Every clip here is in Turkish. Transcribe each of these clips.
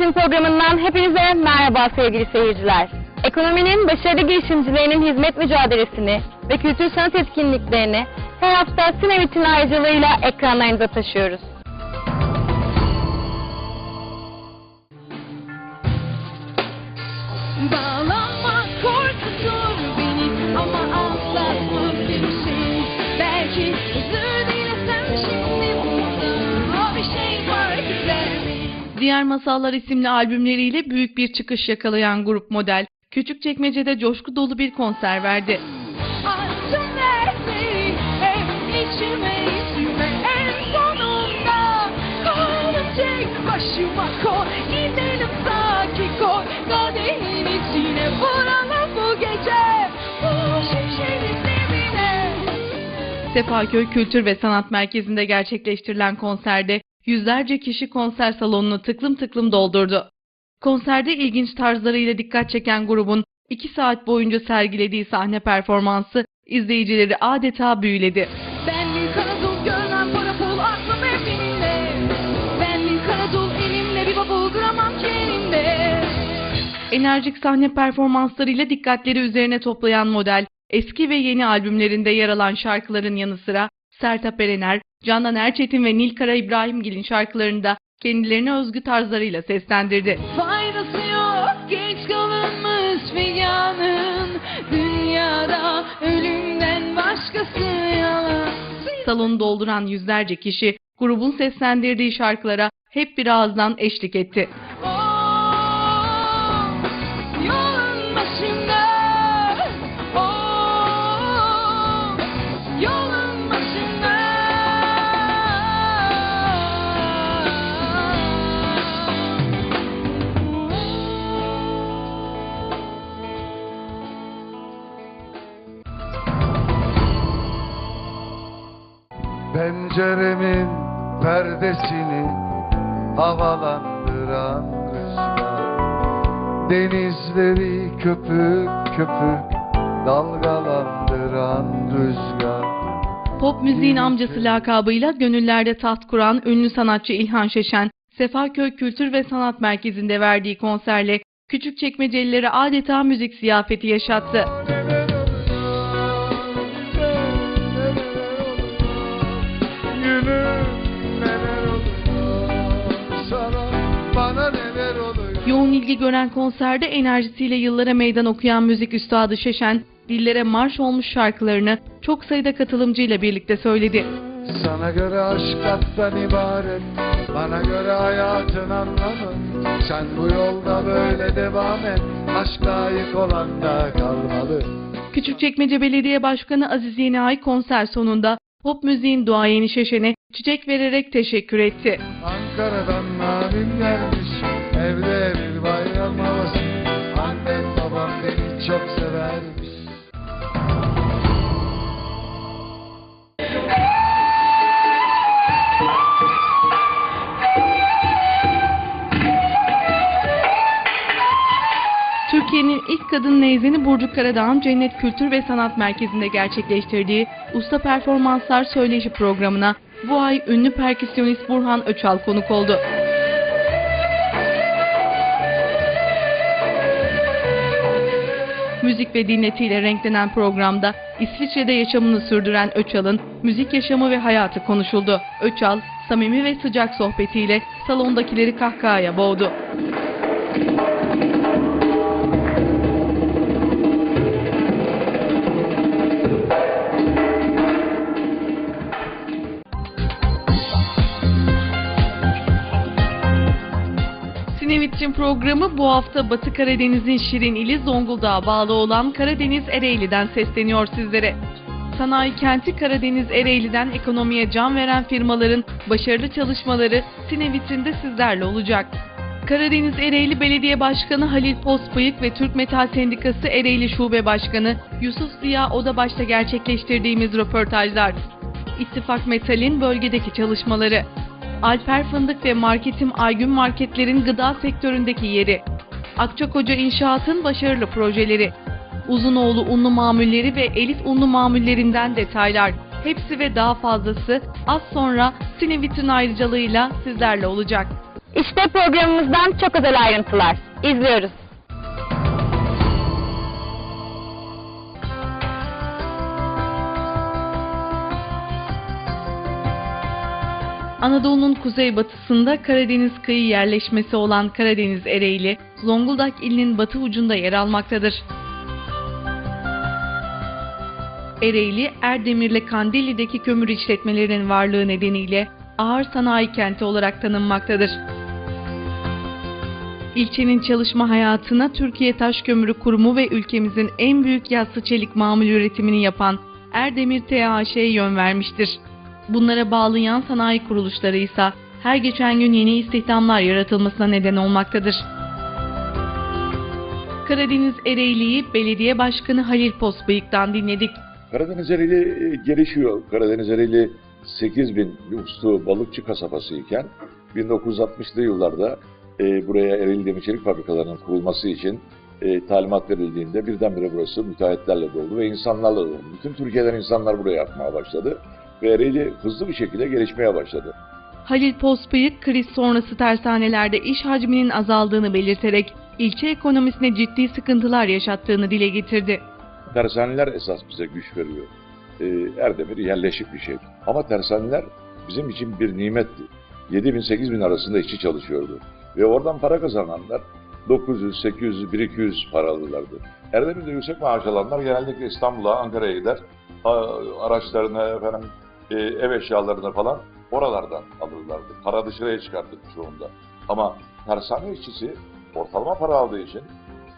Sinevit'in programından hepinize merhaba sevgili seyirciler. Ekonominin başarılı girişimcilerinin hizmet mücadelesini ve kültür sanat etkinliklerini her hafta Sinevit'in ayrıcalığıyla ekranlarınıza taşıyoruz. Diğer Masallar isimli albümleriyle büyük bir çıkış yakalayan grup model, Küçükçekmece'de coşku dolu bir konser verdi. Başıma koy. Gidelim sakin koy. Kadehin içine vuralım bu gece. Bu şişenin dibine. Sefaköy Kültür ve Sanat Merkezi'nde gerçekleştirilen konserde yüzlerce kişi konser salonunu tıklım tıklım doldurdu. Konserde ilginç tarzlarıyla dikkat çeken grubun 2 saat boyunca sergilediği sahne performansı izleyicileri adeta büyüledi. Ben bir karadul görmem para pul aklım hep benimle Ben bir karadul elimle bir bavul duramam ki elimde Enerjik sahne performanslarıyla dikkatleri üzerine toplayan model, eski ve yeni albümlerinde yer alan şarkıların yanı sıra Sertab Erener, Candan Erçetin ve Nilkara İbrahimgil'in şarkılarını da kendilerine özgü tarzlarıyla seslendirdi. Faydası yok geç kalınmış figanın Dünyada ölümden başkası yalan Salonu dolduran yüzlerce kişi grubun seslendirdiği şarkılara hep bir ağızdan eşlik etti. Oh, Penceremin perdesini havalandıran rüzgar Denizleri köpük köpük dalgalandıran rüzgar Pop müziğin amcası lakabıyla gönüllerde taht kuran ünlü sanatçı İlhan Şeşen, Sefaköy Kültür ve Sanat Merkezi'nde verdiği konserle Küçükçekmecelilere adeta müzik ziyafeti yaşattı. Yoğun ilgi gören konserde enerjisiyle yıllara meydan okuyan müzik üstadı Şeşen, dillere marş olmuş şarkılarını çok sayıda katılımcıyla birlikte söyledi. Sana göre aşk tattan ibaret Bana göre hayatın anlamı Sen bu yolda böyle devam et Aşk layık olan da kalmalı Küçükçekmece Belediye Başkanı Aziz Yeniay konser sonunda pop müziğin duayeni Şeşen'e çiçek vererek teşekkür etti. Ankara'dan gelmiş Evde bir bayram havası Annem babam beni çok severmiş Türkiye'nin ilk kadın neyzeni Burcu Karadağ'ın Cennet Kültür ve Sanat Merkezi'nde gerçekleştirdiği Usta Performanslar Söyleşi programına bu ay ünlü perküsyonist Burhan Öçal konuk oldu. Müzik ve dinletiyle renklenen programda İsviçre'de yaşamını sürdüren Öçal'ın müzik yaşamı ve hayatı konuşuldu. Öçal, samimi ve sıcak sohbetiyle salondakileri kahkahaya boğdu. Sinevitçin programı bu hafta Batı Karadeniz'in Şirin ili Zonguldak'a bağlı olan Karadeniz Ereğli'den sesleniyor sizlere. Sanayi kenti Karadeniz Ereğli'den ekonomiye can veren firmaların başarılı çalışmaları Sinevit'inde sizlerle olacak. Karadeniz Ereğli Belediye Başkanı Halil Pospayık ve Türk Metal Sendikası Ereğli Şube Başkanı Yusuf Ziya Odabaş'ta gerçekleştirdiğimiz röportajlar. İttifak Metal'in bölgedeki çalışmaları. Alper Fındık ve Marketim Aygün Marketlerin gıda sektöründeki yeri. Akçakoca İnşaat'ın başarılı projeleri. Uzunoğlu unlu mamulleri ve Elit unlu mamullerinden detaylar. Hepsi ve daha fazlası az sonra Sinevit'in ayrıcalığıyla sizlerle olacak. İşte programımızdan çok özel ayrıntılar. İzliyoruz. Anadolu'nun kuzeybatısında Karadeniz kıyı yerleşmesi olan Karadeniz Ereğli, Zonguldak ilinin batı ucunda yer almaktadır. Ereğli, Erdemir'le Kandilli'deki kömür işletmelerinin varlığı nedeniyle ağır sanayi kenti olarak tanınmaktadır. İlçenin çalışma hayatına Türkiye Taş Kömürü Kurumu ve ülkemizin en büyük yassı çelik mamul üretimini yapan Erdemir TAŞ yön vermiştir. Bunlara bağlı yan sanayi kuruluşları ise her geçen gün yeni istihdamlar yaratılmasına neden olmaktadır. Karadeniz Ereğli'yi Belediye Başkanı Halil Posbıyık'tan dinledik. Karadeniz Ereğli e, gelişiyor. Karadeniz Ereğli 8 bin nüfuslu balıkçı kasabası iken 1960'lı yıllarda e, buraya Ereğli Demir Çelik Fabrikalarının kurulması için e, talimat verildiğinde birdenbire burası müteahhitlerle doldu ve insanlarla doldu. Bütün Türkiye'den insanlar buraya yapmaya başladı Ereğli hızlı bir şekilde gelişmeye başladı. Halil Posbıyık kriz sonrası tersanelerde iş hacminin azaldığını belirterek ilçe ekonomisine ciddi sıkıntılar yaşattığını dile getirdi. Tersaneler esas bize güç veriyor. Ee, Erdemir yerleşik bir şey. Ama tersaneler bizim için bir nimetti. 7 bin 8 bin arasında işçi çalışıyordu. Ve oradan para kazananlar 900, 800, 1200 paralılardı. Erdemir'de yüksek maaş alanlar genellikle İstanbul'a, Ankara'ya gider. A- Araçlarını, efendim, e, ev eşyalarını falan oralardan alırlardı. Para dışarıya çıkarttık çoğunda. Ama tersane işçisi ortalama para aldığı için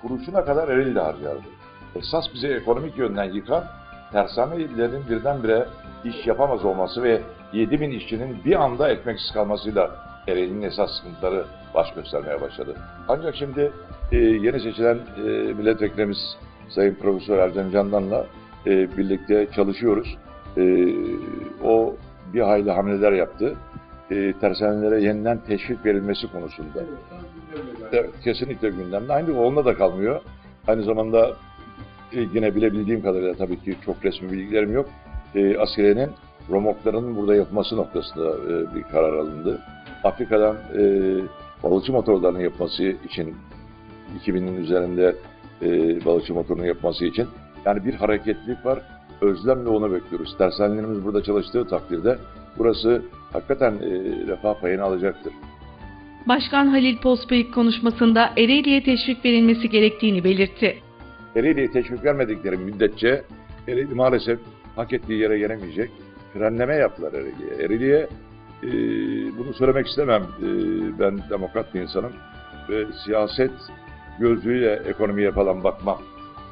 kuruşuna kadar Ereğli'de harcardı esas bizi ekonomik yönden yıkan tersanelerin birdenbire iş yapamaz olması ve 7 bin işçinin bir anda ekmeksiz kalmasıyla Ereğli'nin esas sıkıntıları baş göstermeye başladı. Ancak şimdi e, yeni seçilen e, milletvekilimiz Sayın Profesör Ercan Candan'la e, birlikte çalışıyoruz. E, o bir hayli hamleler yaptı. E, tersanelere yeniden teşvik verilmesi konusunda. Evet, kesinlikle gündemde. Aynı onunla da kalmıyor. Aynı zamanda e, yine bilebildiğim kadarıyla tabii ki çok resmi bilgilerim yok. E, askeriyenin romoklarının burada yapılması noktasında e, bir karar alındı. Afrika'dan e, balıkçı motorlarının yapması için 2000'in üzerinde e, balıkçı motorunun yapması için yani bir hareketlilik var. Özlemle onu bekliyoruz. Tersanelerimiz burada çalıştığı takdirde burası hakikaten e, refah payını alacaktır. Başkan Halil Posbıyık konuşmasında Ereğli'ye teşvik verilmesi gerektiğini belirtti. Ereğli'ye teşvik vermedikleri müddetçe Ereğli maalesef hak ettiği yere gelemeyecek. Frenleme yaptılar Ereğli'ye. Ereğli'ye e, bunu söylemek istemem. E, ben demokrat bir insanım ve siyaset gözlüğüyle ekonomiye falan bakmam.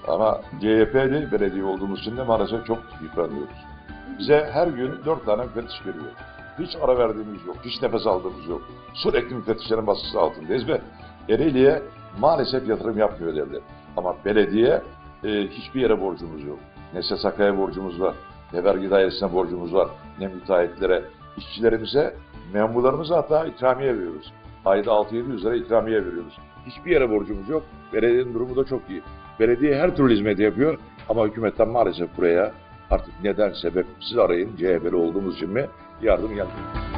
Ama CHP'li belediye olduğumuz için de maalesef çok yıpranıyoruz. Bize her gün dört tane müfettiş veriyor. Hiç ara verdiğimiz yok, hiç nefes aldığımız yok. Sürekli müfettişlerin baskısı altındayız ve Ereğli'ye maalesef yatırım yapmıyor devlet. Ama belediye e, hiçbir yere borcumuz yok. Ne SSK'ya borcumuz var, ne vergi dairesine borcumuz var, ne müteahhitlere, işçilerimize, memurlarımıza hatta ikramiye veriyoruz. Ayda 6-700 lira ikramiye veriyoruz. Hiçbir yere borcumuz yok. Belediyenin durumu da çok iyi. Belediye her türlü hizmeti yapıyor. Ama hükümetten maalesef buraya artık neden sebep? Siz arayın CHP'li olduğumuz için mi? Yardım gelmiyor.